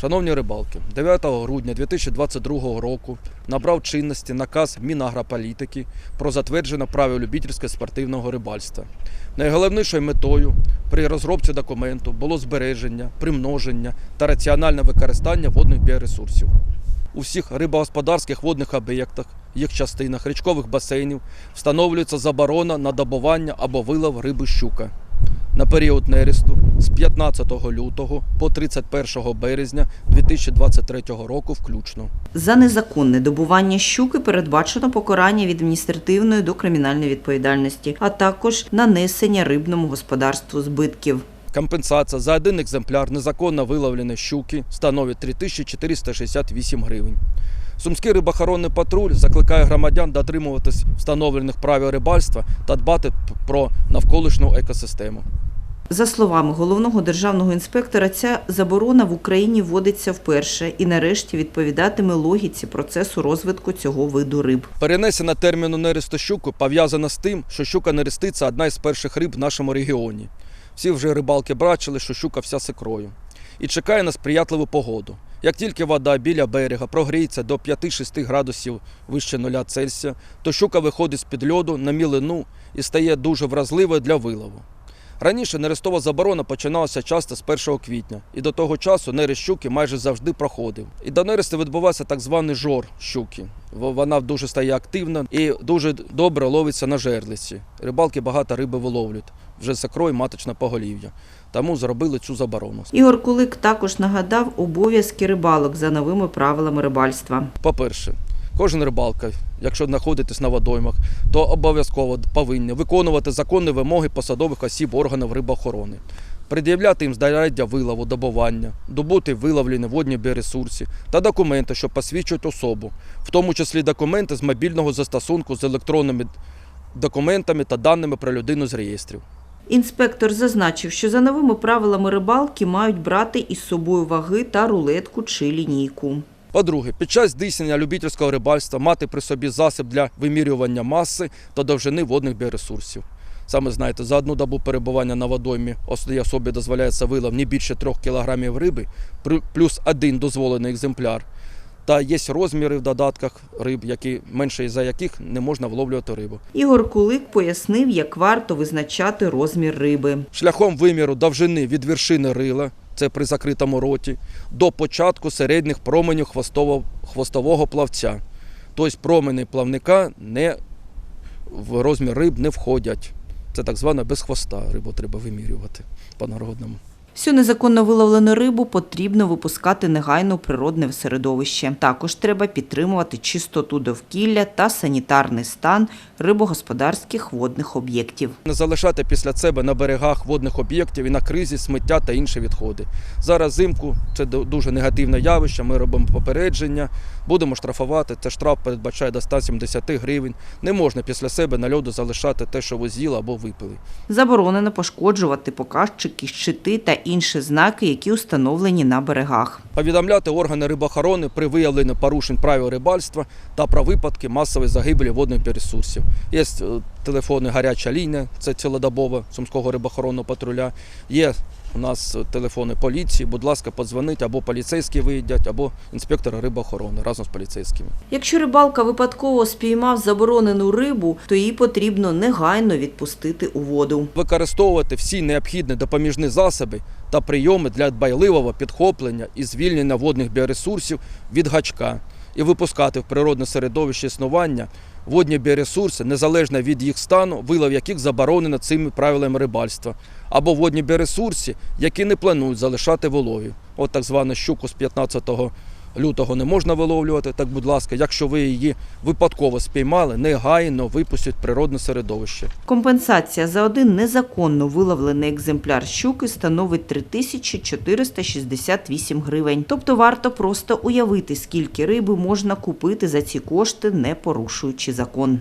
Шановні рибалки, 9 грудня 2022 року набрав чинності наказ Мінагрополітики про затвердження правил любительського спортивного рибальства. Найголовнішою метою при розробці документу було збереження, примноження та раціональне використання водних біоресурсів. У всіх рибогосподарських водних об'єктах, їх частинах, річкових басейнів встановлюється заборона на добування або вилов риби щука на період нересту з 15 лютого по 31 березня 2023 року включно. За незаконне добування щуки передбачено покарання від адміністративної до кримінальної відповідальності, а також нанесення рибному господарству збитків. Компенсація за один екземпляр незаконно виловленої щуки становить 3468 гривень. Сумський рибохоронний патруль закликає громадян дотримуватись встановлених правил рибальства та дбати про навколишню екосистему. За словами головного державного інспектора, ця заборона в Україні вводиться вперше і нарешті відповідатиме логіці процесу розвитку цього виду риб. Перенесення терміну нересту щуку пов'язано з тим, що щука нерестиця одна із перших риб в нашому регіоні. Всі вже рибалки бачили, що щука вся сикрою. І чекає на сприятливу погоду. Як тільки вода біля берега прогріється до 5-6 градусів вище 0 Цельсія, то щука виходить з-під льоду на мілину і стає дуже вразливою для вилову. Раніше нерестова заборона починалася часто з 1 квітня, і до того часу нерест щуки майже завжди проходив. І до нересту відбувався так званий жор щуки. Вона дуже стає активна і дуже добре ловиться на жерлиці. Рибалки багато риби виловлюють, вже закрой маточне поголів'я. Тому зробили цю заборону. Ігор Кулик також нагадав обов'язки рибалок за новими правилами рибальства. По-перше, кожен рибалка, якщо знаходитесь на водоймах, то обов'язково повинні виконувати законні вимоги посадових осіб органів рибоохорони, пред'являти їм знаряддя вилову, добування, добути виловлені водні біоресурси та документи, що посвідчують особу, в тому числі документи з мобільного застосунку з електронними документами та даними про людину з реєстрів. Інспектор зазначив, що за новими правилами рибалки мають брати із собою ваги та рулетку чи лінійку. По-друге, під час здійснення любительського рибальства мати при собі засіб для вимірювання маси та довжини водних біоресурсів. Саме знаєте, за одну добу перебування на водоймі одній особі дозволяється вилов не більше 3 кг риби, плюс один дозволений екземпляр. Та є розміри в додатках риб, які менше за яких не можна вловлювати рибу. Ігор Кулик пояснив, як варто визначати розмір риби. Шляхом виміру довжини від вершини рила, це при закритому роті, до початку середніх променів хвостового, хвостового плавця. Тобто промені плавника не, в розмір риб не входять. Це так звана без хвоста рибу треба вимірювати по-народному. Всю незаконно виловлену рибу потрібно випускати негайно у природне середовище. Також треба підтримувати чистоту довкілля та санітарний стан рибогосподарських водних об'єктів. Не залишати після себе на берегах водних об'єктів і на кризі сміття та інші відходи. Зараз зимку це дуже негативне явище. Ми робимо попередження, будемо штрафувати. Це штраф передбачає до 170 гривень. Не можна після себе на льоду залишати те, що ви з'їли або випили. Заборонено пошкоджувати показчики, щити та інші знаки, які установлені на берегах. Повідомляти органи рибохорони при виявленні порушень правил рибальства та про випадки масової загибелі водних ресурсів. Є е, телефони гаряча лінія, це цілодобова Сумського рибохоронного патруля. Є у нас телефони поліції. Будь ласка, подзвоніть або поліцейські виїдять, або інспектори рибоохорони разом з поліцейськими. Якщо рибалка випадково спіймав заборонену рибу, то її потрібно негайно відпустити у воду. Використовувати всі необхідні допоміжні засоби та прийоми для дбайливого підхоплення і звільнення водних біоресурсів від гачка і випускати в природне середовище існування водні біоресурси незалежно від їх стану, вилов яких заборонено цими правилами рибальства, або водні біоресурси, які не планують залишати вологі. От так звану щуку з 15 лютого не можна виловлювати. Так, будь ласка, якщо ви її випадково спіймали, негайно випустіть природне середовище. Компенсація за один незаконно виловлений екземпляр щуки становить 3468 гривень. Тобто варто просто уявити, скільки риби можна купити за ці кошти, не порушуючи закон.